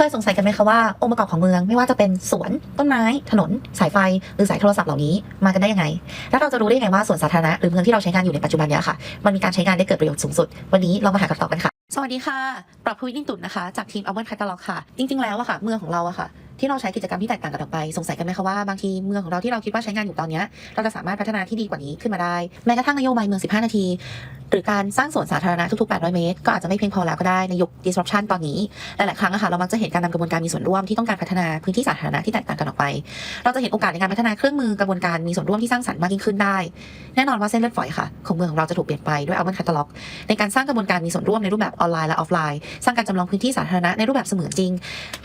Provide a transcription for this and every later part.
เคยสงสัยกันไหมคะว่าองค์ประกอบของเมืองไม่ว่าจะเป็นสวนต้นไม้ ถนน สายไฟ หรือสายโทรศัพท์เหล่านี้มากันได้ยังไง แล้วเราจะรู้ได้ยังไงว่าสวนสาธารณะหรือเมืองที่เราใช้งานอยู่ในปัจจุบันนี้ค่ะ มันมีการใช้งานได้เกิดประโยชน์สูงสุด วันนี้เรามาหาคำตอบกันค่ะ สวัสดีค่ะ ปรับภูวินิ่งตุ่นนะคะ จากทีมอัลเบิร์ตคตตาล็อกค่ะ จริง ๆ แล้วอะค่ะ เมืองของเราอะค่ะ ที่เราใช้กิจกรรมที่แตกต่างกันออกไป สงสัยกันไหมคะว่าบางทีเมืองของเราที่เราคิดว่าใช้งานอยู่ตอนนี้ เราจะสามารถพัฒนาที่ดีกว่านี้ขึ้นมาได้ แม้กระทั่งนโยบายเมือง 15 นาที หรือการสร้างสวนสาธารณะทุกๆ 800 เมตร ก็อาจจะไม่เพียงพอแล้วก็ได้ในยุค disruption ตอนนี้ หลายๆ ครั้งอะค่ะเรามักจะเห็นการนำกระบวนการมีส่วนร่วมที่ต้องการพัฒนาพื้นที่สาธารณะที่แตกต่างกันออกไป เราจะเห็นโอกาสในการพัฒนาเครื่องมือกระบวนการมีส่วนร่วมที่สร้างสรรค์มากยิ่งขึ้นได้ แน่นอนว่าเส้นเลือดฝอยค่ะ ของเมืองของเราจะถูกเปลี่ยนไปด้วยอัลบั้มแคตตาล็อกในการสร้างกระบวนการมีส่วนร่วมในรูปแบบออนไลน์และออฟไลน์ สร้างการจำลองพื้นที่สาธารณะในรูปแบบเสมือนจริง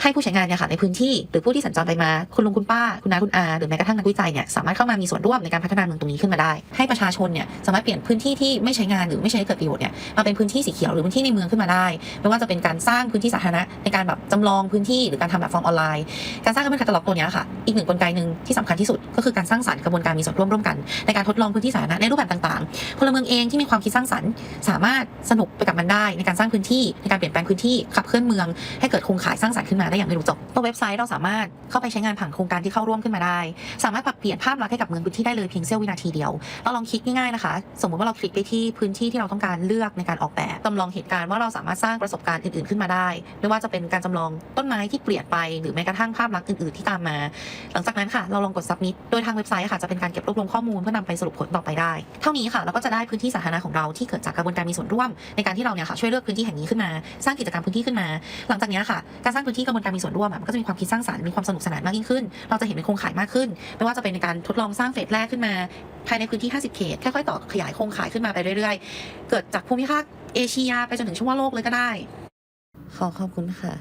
ให้ผู้ใช้งานเนี่ยค่ะในพื้นที่หรือผู้ที่สัญจรไปมาคุณลุงคุณป้าคุณน้าคุณอาหรือแม้กระทั่งนักวิจัยเนี่ยสามารถเข้ามามีส่วนร่วมในการพัฒนาเมืองตรงนี้ขึ้นมาได้ ให้ประชาชนเนี่ยสามารถเปลี่ยนพื้นที่ที่ไม่ใช้งานหรือไม่ใช้เกิดประโยชน์เนี่ยมาเป็นพื้นที่สีเขียวหรือพื้นที่ในเมืองขึ้นมาได้ ไม่ว่าจะเป็นการสร้างพื้นที่สาธารณะในการแบบจำลองพื้นที่หรือการทำแบบฟอร์มออนไลน์ การสร้างกระบวนการตลอกตัวนี้ค่ะอีกหนึ่งกลไกหนึ่งที่สำคัญที่สุด ก็คือการสร้างสรรค์กระบวนการมีส่วนร่วมร่วมกัน ในการทดลองพื้นที่สาธารณะในรูปแบบต่างๆพลเมืองเองที่มีความคิดสร้างสรรค์ สามารถสนุกไปกับมันได้ ในการสร้างพื้นที่ในการเปลี่ยนแปลงพื้นที่ขับเคลื่อนเมือง ให้เกิดโครงข่ายสร้างสรรค์ขึ้นมาได้อย่างไม่รู้จบตัวเว็บไซต์เราสามารถเข้าไปใช้งานผ่านโครงการที่เข้าร่วมขึ้นมาได้ สามารถปรับเปลี่ยนภาพลักษณ์ให้กับเมืองพื้นที่ได้เลยเพียงเสี้ยววินาทีเดียวเราลองคลิกง่ายๆนะคะ สมมติว่าเราคลิกไปที่พื้นที่ที่เราต้องการเลือกในการออกแบบจำลองเหตุการณ์ว่าเราสามารถสร้างประสบการณ์อื่นๆขึ้นมาได้ ไม่ว่าจะเป็นการจำลองต้นไม้ที่เปลี่ยนไปหรือแม้กระทั่งภาพลักษณ์อื่นๆที่ตามมา หลังจากนั้นค่ะเราลองกด submit โดยทางเว็บไซต์ค่ะจะเป็นการเก็บรวบรวมข้อมูลเพื่อนำไปสรุปผลต่อไปได้ เท่านี้ค่ะเราก็จะได้พื้นที่สาธารณะของเราที่เกิดจากกระบวนการมีส่วนร่วม ในการที่เราเนี่ยค่ะช่วยเลือกพื้นที่แห่งนี้ขึ้นมา สร้างกิจกรรมพื้นที่ขึ้นมา หลังจากนี้ค่ะการสร้างพื้นที่กระบวนการมีส่วนร่วมมันก็จะมีความคิดสร้างสรรค์มีความสนุกสนานมากยิ่งขึ้น เราจะเห็นเป็นโครงข่ายมากขึ้น ไม่ว่าจะเป็นในการทดลองสร้างเฟสแรกขึ้นมา ภายในพื้นที่ 50 เขต ค่อยๆ ต่อขยายโครงข่ายขึ้นมาไปเรื่อยๆ เกิดจากภูมิภาคเอเชียไปจนถึงชั่วโลกเลยก็ได้ ขอขอบคุณค่ะ